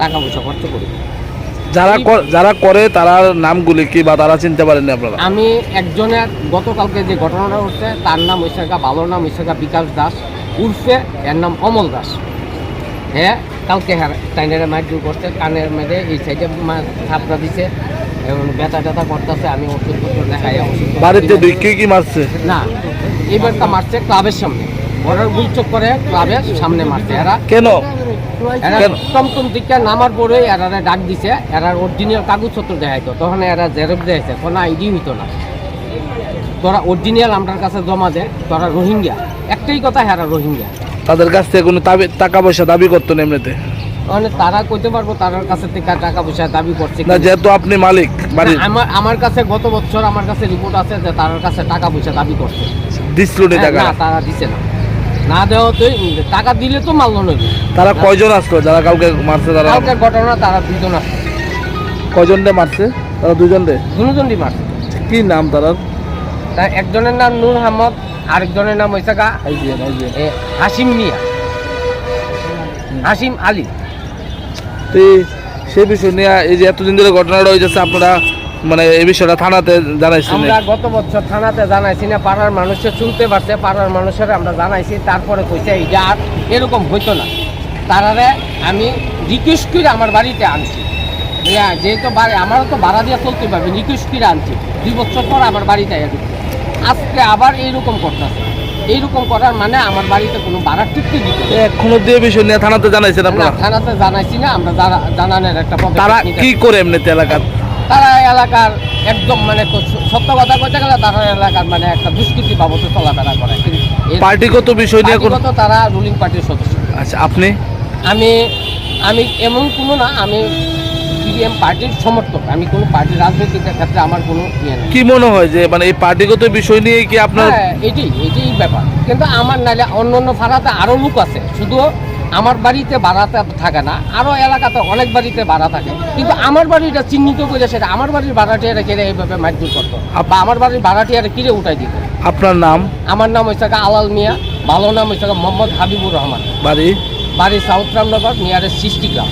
টাকা পয়সা খরচ করি। যারা যারা করে তারা নামগুলি কি বা তারা চিনতে পারেননি আপনারা? আমি একজনের গতকালকে যে ঘটনাটা হচ্ছে তার নাম গা ভালো নাম হচ্ছে বিকাশ দাস উর্ফে এর নাম অমল দাস। হ্যাঁ কালকে হ্যাঁ টাইনারে মাইর করছে কানের মেরে এই সাইডে থাপড়া দিছে এবং ব্যথা ট্যাথা করতেছে আমি ওষুধপত্র দেখাই ওষুধ বাড়িতে ঢুকে কি মারছে? না এবারটা মারছে ক্লাবের সামনে। বর্ডার গুলচক করে ক্লাবের সামনে মারছে। এরা কেন? টমটম নামার পরে এরারে ডাক দিছে। এরার অরিজিনাল কাগজপত্র দেখাইতো। তখন এরা দেখাইছে কোনো আইডি হইতো না। তোরা অরিজিনাল আমার কাছে জমা দে। তোরা রোহিঙ্গা। একটাই কথা হেরা রোহিঙ্গা। তাদের কাছ থেকে কোনো টাকা পয়সা দাবি করতো না এমনিতে? মানে তারা কইতে পারব তার কাছে থেকে টাকা পয়সা দাবি করছে না যেহেতু আপনি মালিক বাড়ির আমার আমার কাছে গত বছর আমার কাছে রিপোর্ট আছে যে তার কাছে টাকা পয়সা দাবি করছে। দিছিল টাকা? না তারা দিছে না। না দেওয়া তো টাকা দিলে তো নবী তারা কয়জন আসলো? যারা কাউকে মারছে তারা ঘটনা তারা দুজন আছে কয়জন রে মারছে? তারা দুজন রে দুজনই মারছে। কি নাম তারা? তা একজনের নাম নূর আহমদ আরেকজনের নাম হয়েছে গা হাসিম মিয়া। হাসিম আলী। তো সেই বিষয় নিয়ে এই যে এতদিন ধরে ঘটনাটা হয়েছে আপনারা মানে এই বিষয়টা থানাতে জানাইছি আমরা গত বছর থানাতে জানাইছি না পাড়ার মানুষের শুনতে পারছে পাড়ার মানুষের আমরা জানাইছি তারপরে কইছে এইটা আর এরকম হইতো না। তারারে আমি রিকোয়েস্ট করে আমার বাড়িতে আনছি? যেহেতু বাড়ি আমারও তো ভাড়া দিয়ে চলতে পারবে রিকোয়েস্ট করে আনছি। দুই বছর পর আমার বাড়িতে ঢুকছে। আজকে আবার এইরকম করতেছে। এইরকম করার মানে আমার বাড়িতে কোনো ভাড়া টিকতে দিতে এখনও দিয়ে বিষয় নিয়ে থানাতে জানাইছেন আপনারা? থানাতে জানাইছি না আমরা জানা- জানানোর একটা তারা কি করে এমনিতে এলাকার? তারা এলাকার একদম মানে সত্য কথা কইতে গেলে তারা এলাকার মানে একটা দুষ্কৃতি বাবদ চলাফেরা করে। পার্টিগত বিষয় নিয়ে কোনো পার্টিগত তারা রুলিং পার্টির সদস্য। আচ্ছা আপনি? আমি আমি এমন কোনো না আমি সিপিএম পার্টির সমর্থক। আমি কোনো পার্টির রাজনৈতিক ক্ষেত্রে আমার কোনো ইয়ে নেই। কি মনে হয় যে মানে এই পার্টিগত বিষয় নিয়ে কি আপনার হ্যাঁ এটি ব্যাপার। কিন্তু আমার নাইলে অন্য অন্য ভাড়াতে আরও লোক আছে। শুধু আমার বাড়িতে ভাড়াতে থাকে না আরও এলাকাতে অনেক বাড়িতে ভাড়া থাকে। কিন্তু আমার বাড়িটা চিহ্নিত করে সেটা আমার বাড়ির ভাড়াটিয়ারে কেড়ে এইভাবে মারধর করতো। বা আমার বাড়ির ভাড়াটিয়ারা কিরে উঠাই দিত। আপনার নাম? আমার নাম হয়েছে আলাল মিয়া ভালো নাম হয়েছে মোহাম্মদ হাবিবুর রহমান। বাড়ি? বাড়ি সাউথ রামনগর নিয়ারেস্ট সৃষ্টি গ্রাম।